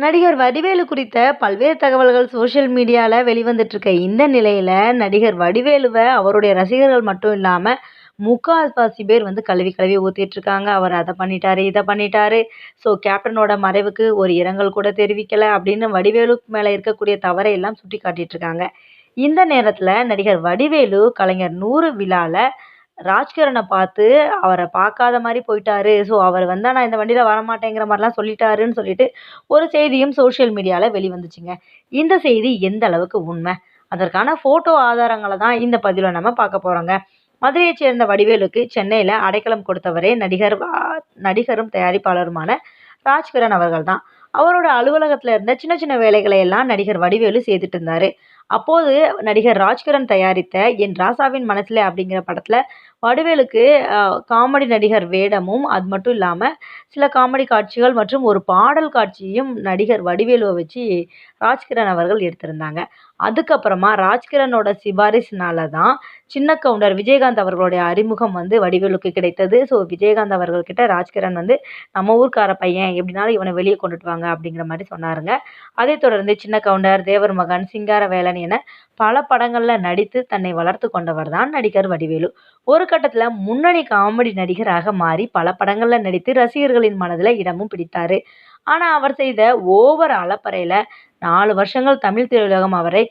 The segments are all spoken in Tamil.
நடிகர் வடிவேலு குறித்த பல்வேறு தகவல்கள் சோஷியல் மீடியாவில் வெளிவந்துட்டுருக்க இந்த நிலையில் நடிகர் வடிவேலுவை அவருடைய ரசிகர்கள் மட்டும் இல்லாமல் முக்கால்வாசி பேர் வந்து கழுவி கழுவி ஊற்றிட்டு இருக்காங்க அவர் அதை பண்ணிட்டாரு இதை பண்ணிட்டாரு. ஸோ கேப்டனோட மறைவுக்கு ஒரு இரங்கல் கூட தெரிவிக்கலை அப்படின்னு வடிவேலு மேலே இருக்கக்கூடிய தவறை எல்லாம் சுட்டி காட்டிகிட்ருக்காங்க இந்த நேரத்தில் நடிகர் வடிவேலு கலைஞர் நூறு விழாவில் ராஜ்கிரனை பார்த்து அவரை பார்க்காத மாதிரி போயிட்டாரு. ஸோ அவர் வந்தால் நான் இந்த வண்டியில் வரமாட்டேங்கிற மாதிரிலாம் சொல்லிட்டாருன்னு சொல்லிட்டு ஒரு செய்தியும் சோஷியல் மீடியாவில் வெளிவந்துச்சுங்க. இந்த செய்தி எந்த அளவுக்கு உண்மை? அதற்கான ஃபோட்டோ ஆதாரங்களை தான் இந்த பதிவில் நம்ம பார்க்க போகிறோங்க மதுரையைச் சேர்ந்த வடிவேலுக்கு சென்னையில் அடைக்கலம் கொடுத்தவரே நடிகர் நடிகரும் தயாரிப்பாளருமான ராஜ்கிரண் அவர்கள் தான் அவரோட அலுவலகத்தில் இருந்த சின்ன சின்ன வேலைகளை எல்லாம் நடிகர் வடிவேலு செய்துட்டு இருந்தார். அப்போது நடிகர் ராஜ்கிரண் தயாரித்த என் ராசாவின் மனசில் அப்படிங்கிற படத்தில் வடிவேலுக்கு காமெடி நடிகர் வேடமும் அது மட்டும் இல்லாமல் சில காமெடி காட்சிகள் மற்றும் ஒரு பாடல் காட்சியும் நடிகர் வடிவேலுவை வச்சு ராஜ்கிரண் அவர்கள் எடுத்திருந்தாங்க. அதுக்கப்புறமா ராஜ்கிரனோட சிபாரிசுனால தான் சின்ன கவுண்டர் விஜயகாந்த் அவர்களுடைய அறிமுகம் வந்து வடிவேலுக்கு கிடைத்தது. ஸோ விஜயகாந்த் அவர்கள்கிட்ட ராஜ்கிரண் வந்து நம்ம ஊர்க்கார பையன் எப்படினாலும் இவனை வெளியே கொண்டுட்டு வாங்க அப்படிங்கிற மாதிரி சொன்னாருங்க. அதை தொடர்ந்து சின்ன கவுண்டர் தேவர் மகன் சிங்கார வேலன் என பல படங்களில் நடித்து தன்னை வளர்த்து கொண்டவர் தான் நடிகர் வடிவேலு. ஒரு கட்டத்தில் முன்னணி காமெடி நடிகராக மாறி பல படங்களில் நடித்து ரசிகர்களின் மனதில் இடமும் பிடித்தார். ஆனால் அவர் செய்த ஓவர் அலப்பறையில் நாலு வருஷங்கள் தமிழ் திரையுலகம் அவரை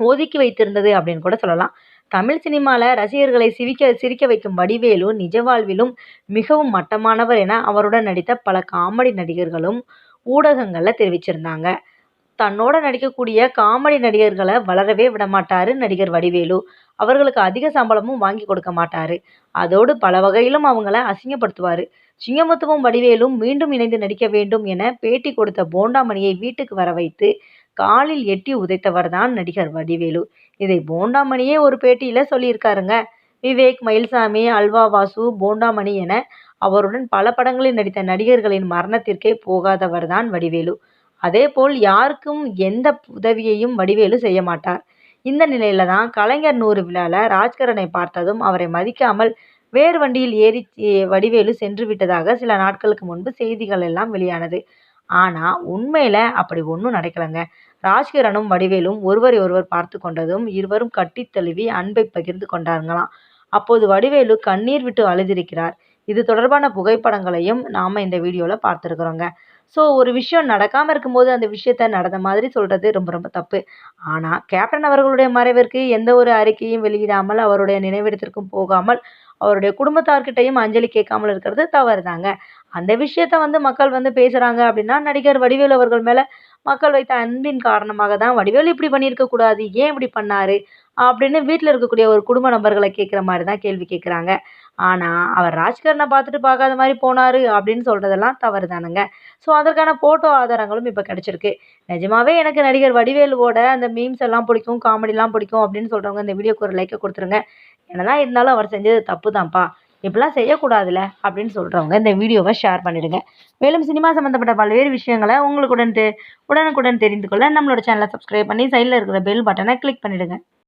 ஒதுக்கி வைத்திருந்தது அப்படின்னு கூட சொல்லலாம். தமிழ் சினிமாவில் ரசிகர்களை சிரிக்க சிரிக்க வைக்கும் வடிவேலு நிஜ வாழ்விலும் மிகவும் மட்டமானவர் என அவருடன் நடித்த பல காமெடி நடிகர்களும் ஊடகங்களில் தெரிவிச்சிருந்தாங்க. தன்னோட நடிக்கக்கூடிய காமெடி நடிகர்களை வளரவே விடமாட்டார் நடிகர் வடிவேலு. அவர்களுக்கு அதிக சம்பளமும் வாங்கி கொடுக்க மாட்டார். அதோடு பல வகையிலும் அவங்கள அசிங்கப்படுத்துவார். சிங்கமுத்துவும் வடிவேலும் மீண்டும் இணைந்து நடிக்க வேண்டும் என பேட்டி கொடுத்த போண்டாமணியை வீட்டுக்கு வர வைத்து காலில் எட்டி உதைத்தவர் தான் நடிகர் வடிவேலு. இதை போண்டாமணியே ஒரு பேட்டியில் சொல்லியிருக்காருங்க. விவேக் மயில்சாமி அல்வா வாசு போண்டாமணி என அவருடன் பல படங்களில் நடித்த நடிகர்களின் மரணத்திற்கே போகாதவர் தான் வடிவேலு. அதேபோல் யாருக்கும் எந்த உதவியையும் வடிவேலு செய்ய மாட்டார். இந்த நிலையில தான் கலைஞர் நூறு விழாவில் ராஜ்கரனை பார்த்ததும் அவரை மதிக்காமல் வேறு வண்டியில் ஏறி வடிவேலு சென்று விட்டதாக சில நாட்களுக்கு முன்பு செய்திகள் எல்லாம் வெளியானது. ஆனால் உண்மையில் அப்படி ஒன்றும் நடக்கலைங்க. ராஜ்கிரனும் வடிவேலும் ஒருவரை ஒருவர் பார்த்து கொண்டதும் இருவரும் கட்டி தழுவி அன்பை பகிர்ந்து கொண்டார்களாம். அப்போது வடிவேலு கண்ணீர் விட்டு அழுதிருக்கிறார். இது தொடர்பான புகைப்படங்களையும் நாம் இந்த வீடியோவில் பார்த்துருக்குறோங்க. ஸோ ஒரு விஷயம் நடக்காமல் இருக்கும்போது அந்த விஷயத்த நடந்த மாதிரி சொல்கிறது ரொம்ப ரொம்ப தப்பு. ஆனால் கேப்டன் அவர்களுடைய மறைவிற்கு எந்த ஒரு அறிக்கையும் வெளியிடாமல் அவருடைய நினைவிடத்திற்கும் போகாமல் அவருடைய குடும்பத்தார்கிட்டையும் அஞ்சலி கேட்காமல் இருக்கிறது தவறு தாங்க அந்த விஷயத்த வந்து மக்கள் வந்து பேசுகிறாங்க அப்படின்னா நடிகர் வடிவேலு அவர்கள் மேலே மக்கள் வைத்த அன்பின் காரணமாக தான் வடிவேலு இப்படி பண்ணியிருக்க கூடாது ஏன் இப்படி பண்ணாரு அப்படின்னு வீட்டில் இருக்கக்கூடிய ஒரு குடும்ப நபர்களை கேட்குற மாதிரி தான் கேள்வி கேட்குறாங்க. ஆனால் அவர் ராஜ்கரனை பார்த்துட்டு பார்க்காத மாதிரி போனார் அப்படின்னு சொல்கிறதெல்லாம் தவறு தானுங்க ஸோ அதற்கான ஃபோட்டோ ஆதாரங்களும் இப்போ கிடச்சிருக்கு. நிஜமாவே எனக்கு நடிகர் வடிவேலுவோட அந்த மீம்ஸ் எல்லாம் பிடிக்கும் காமெடிலாம் பிடிக்கும் அப்படின்னு சொல்கிறவங்க இந்த வீடியோக்கு ஒரு லைக்கை கொடுத்துருங்க. என்னதான் இருந்தாலும் அவர் செஞ்சது தப்பு தான்ப்பா இப்படிலாம் செய்யக்கூடாதுல்ல அப்படின்னு சொல்கிறவங்க இந்த வீடியோவை ஷேர் பண்ணிவிடுங்க மேலும் சினிமா சம்மந்தப்பட்ட பல்வேறு விஷயங்களை உங்களுக்கு உடன் உடனுக்குடன் தெரிந்து கொள்ள நம்மளோட சேனலை சப்ஸ்கிரைப் பண்ணி சைடில் இருக்கிற பெல் பட்டனை கிளிக் பண்ணிவிடுங்க